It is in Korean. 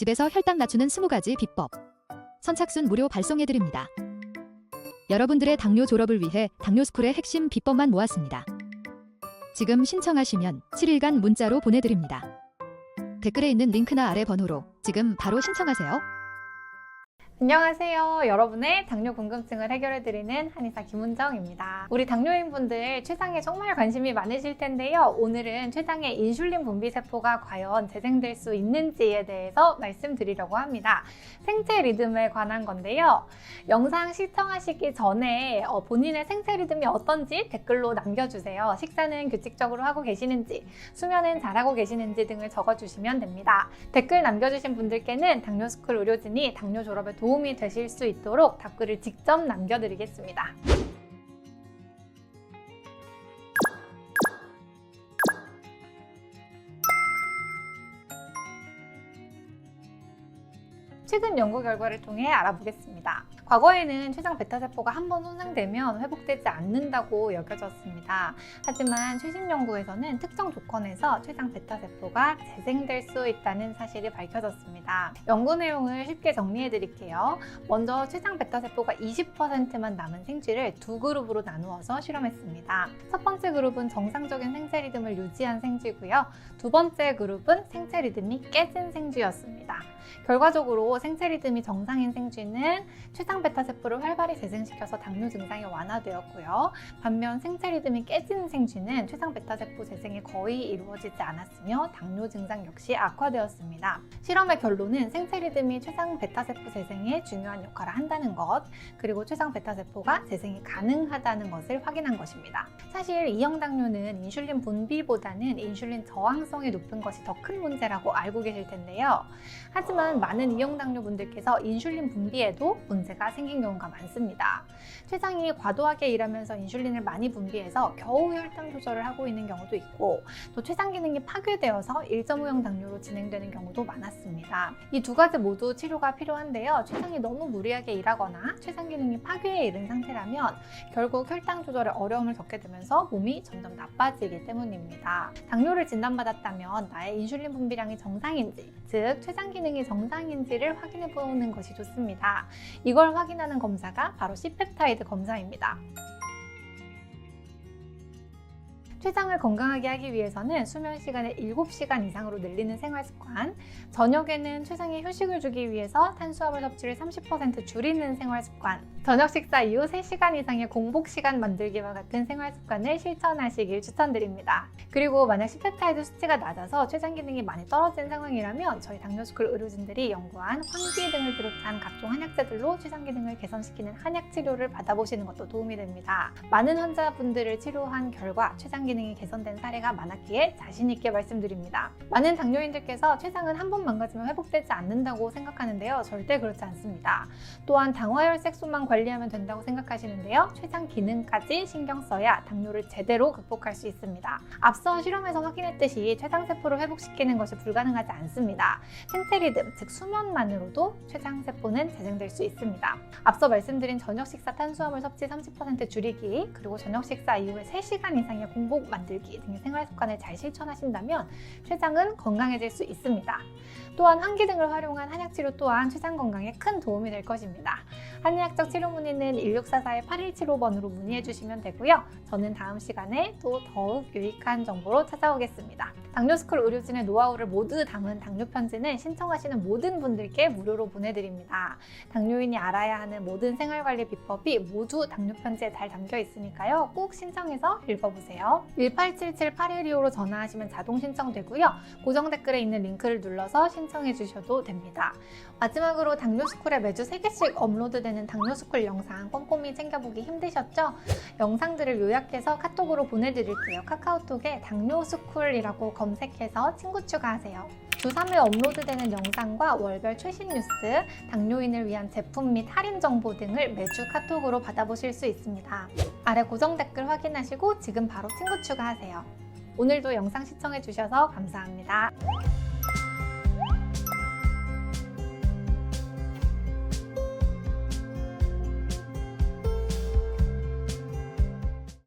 집에서 혈당 낮추는 20가지 비법. 선착순 무료 발송해드립니다. 여러분들의 당뇨 졸업을 위해 당뇨스쿨의 핵심 비법만 모았습니다. 지금 신청하시면 7일간 문자로 보내드립니다. 댓글에 있는 링크나 아래 번호로 지금 바로 신청하세요. 안녕하세요. 여러분의 당뇨 궁금증을 해결해드리는 한의사 김은정입니다. 우리 당뇨인분들 췌장에 정말 관심이 많으실 텐데요. 오늘은 췌장의 인슐린 분비 세포가 과연 재생될 수 있는지에 대해서 말씀드리려고 합니다. 생체 리듬에 관한 건데요. 영상 시청하시기 전에 어, 본인의 생체 리듬이 어떤지 댓글로 남겨주세요. 식사는 규칙적으로 하고 계시는지, 수면은 잘하고 계시는지 등을 적어주시면 됩니다. 댓글 남겨주신 분들께는 당뇨스쿨 의료진이 당뇨 졸업에 도움 이 되실 수 있도록 답글을 직접 남겨드리겠습니다. 최근 연구 결과를 통해 알아보겠습니다. 과거에는 췌장 베타세포가 한 번 손상되면 회복되지 않는다고 여겨졌습니다. 하지만 최신 연구에서는 특정 조건에서 췌장 베타세포가 재생될 수 있다는 사실이 밝혀졌습니다. 연구 내용을 쉽게 정리해 드릴게요. 먼저 췌장 베타세포가 20%만 남은 생쥐를 두 그룹으로 나누어서 실험했습니다. 첫 번째 그룹은 정상적인 생체 리듬을 유지한 생쥐고요. 두 번째 그룹은 생체 리듬이 깨진 생쥐였습니다. 결과적으로 생체 리듬이 정상인 생쥐는 췌장 베타 세포를 활발히 재생시켜서 당뇨 증상이 완화되었고요. 반면 생체 리듬이 깨진 생쥐는 췌장 베타 세포 재생이 거의 이루어지지 않았으며 당뇨 증상 역시 악화되었습니다. 실험의 결론은 생체 리듬이 췌장 베타 세포 재생에 중요한 역할을 한다는 것, 그리고 췌장 베타 세포가 재생이 가능하다는 것을 확인한 것입니다. 사실 이형 당뇨는 인슐린 분비보다는 인슐린 저항성이 높은 것이 더 큰 문제라고 알고 계실 텐데요. 하지만 많은 이형 당뇨 분들께서 인슐린 분비에도 문제가 생긴 경우가 많습니다. 췌장이 과도하게 일하면서 인슐린을 많이 분비해서 겨우 혈당 조절을 하고 있는 경우도 있고 또 췌장 기능이 파괴되어서 1.5형 당뇨로 진행되는 경우도 많았습니다. 이 두 가지 모두 치료가 필요한데요. 췌장이 너무 무리하게 일하거나 췌장 기능이 파괴에 이른 상태라면 결국 혈당 조절에 어려움을 겪게 되면서 몸이 점점 나빠지기 때문입니다. 당뇨를 진단받았다면 나의 인슐린 분비량이 정상인지, 즉 췌장 기능이 정상인지를 확인해 보는 것이 좋습니다. 이걸 확인하는 검사가 바로 C펩타이드 검사입니다. 췌장을 건강하게 하기 위해서는 수면 시간을 7시간 이상으로 늘리는 생활 습관, 저녁에는 췌장에 휴식을 주기 위해서 탄수화물 섭취를 30% 줄이는 생활 습관, 저녁 식사 이후 3시간 이상의 공복 시간 만들기와 같은 생활 습관을 실천하시길 추천드립니다. 그리고 만약 시펩타이드 수치가 낮아서 췌장 기능이 많이 떨어진 상황이라면 저희 당뇨스쿨 의료진들이 연구한 황기 등을 비롯한 각종 한약재들로 췌장 기능을 개선시키는 한약 치료를 받아보시는 것도 도움이 됩니다. 많은 환자분들을 치료한 결과 췌장 기능이 개선된 사례가 많았기에 자신 있게 말씀드립니다. 많은 당뇨인들께서 췌장은 한 번 망가지면 회복되지 않는다고 생각하는데요. 절대 그렇지 않습니다. 또한 당화혈 색소만 관리하면 된다고 생각하시는데요. 췌장 기능까지 신경 써야 당뇨를 제대로 극복할 수 있습니다. 앞서 실험에서 확인했듯이 췌장 세포를 회복시키는 것이 불가능하지 않습니다. 생체 리듬, 즉 수면만으로도 췌장 세포는 재생될 수 있습니다. 앞서 말씀드린 저녁 식사 탄수화물 섭취 30% 줄이기, 그리고 저녁 식사 이후에 3시간 이상의 공복 만들기 등의 생활 습관을 잘 실천하신다면 췌장은 건강해질 수 있습니다. 또한 환기 등을 활용한 한약 치료 또한 췌장 건강에 큰 도움이 될 것입니다. 한의학적 치료 문의는 1644-8175번으로 문의해 주시면 되고요. 저는 다음 시간에 또 더욱 유익한 정보로 찾아오겠습니다. 당뇨스쿨 의료진의 노하우를 모두 담은 당뇨 편지는 신청하시는 모든 분들께 무료로 보내드립니다. 당뇨인이 알아야 하는 모든 생활관리 비법이 모두 당뇨 편지에 잘 담겨 있으니까요. 꼭 신청해서 읽어보세요. 1877-8125로 전화하시면 자동 신청되고요. 고정 댓글에 있는 링크를 눌러서 신청해 주셔도 됩니다. 마지막으로 당뇨스쿨에 매주 3개씩 업로드되는 당뇨스쿨 영상 꼼꼼히 챙겨보기 힘드셨죠? 영상들을 요약해서 카톡으로 보내드릴게요. 카카오톡에 당뇨스쿨이라고 검색해서 친구 추가하세요. 주 3회 업로드되는 영상과 월별 최신 뉴스, 당뇨인을 위한 제품 및 할인 정보 등을 매주 카톡으로 받아보실 수 있습니다. 아래 고정 댓글 확인하시고 지금 바로 친구 추가하세요. 오늘도 영상 시청해주셔서 감사합니다.